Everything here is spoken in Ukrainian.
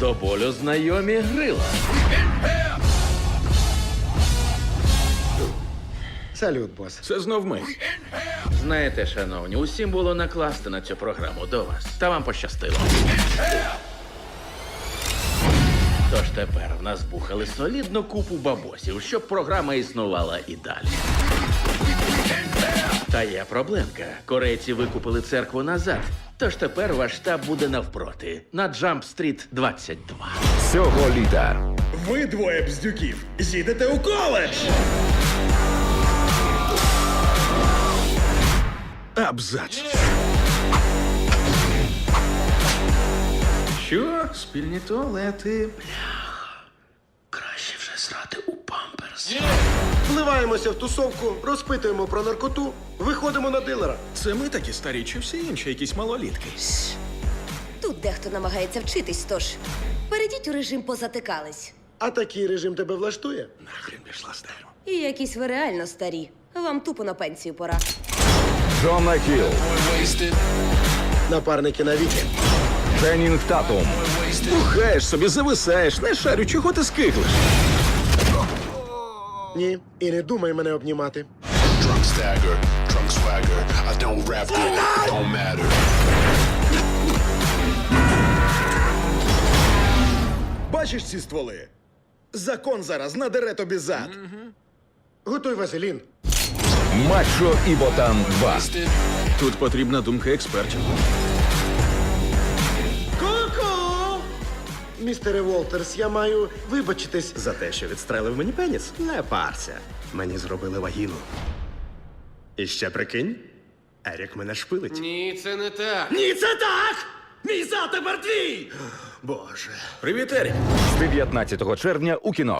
До болю знайомі грила. Салют, бос. Це знов ми. Знаєте, шановні, усім було накласти на цю програму до вас. Та вам пощастило. Тож тепер в нас бухали солідну купу бабосів, щоб програма існувала і далі. Та є проблемка. Корейці викупили церкву назад. Тож тепер ваш штаб буде навпроти на Джамп Стріт 22. Цього літа Ви двоє бздюків. Їдете у коледж. Абзац. Що? Спільні туалети. Краще вже срати у памперс. Вливаємося в тусовку, розпитуємо про наркоту, виходимо на дилера. Це ми такі старі, чи всі інші якісь малолітки? Тут дехто намагається вчитись, тож перейдіть у режим позатикались. А такий режим тебе влаштує? Нахрен пішла стеру. І якісь ви реально старі. Вам тупо на пенсію пора. Джона Хіл, Напарники на віки. Ченнінг Татум, Бухаєш собі, зависаєш, не шарю, чого ти скиглиш? Ні, і не думай мене обнімати. Drunk stagger, drunk swagger. I don't rap good, don't matter. Бачиш ці стволи? Закон зараз надере тобі зад. Готуй вазелін. Мачо і Ботан 2. Тут потрібна думка експертів. Містере Волтерс, я маю вибачитись. За те, що відстрелив мені пеніс? Не парся. Мені зробили вагіну. І ще прикинь, Ерік мене шпилить. Ні, це не так. Ні, це так! Мій зад тепер твій! Боже. Привіт, Ерік. З 19 червня у кіно.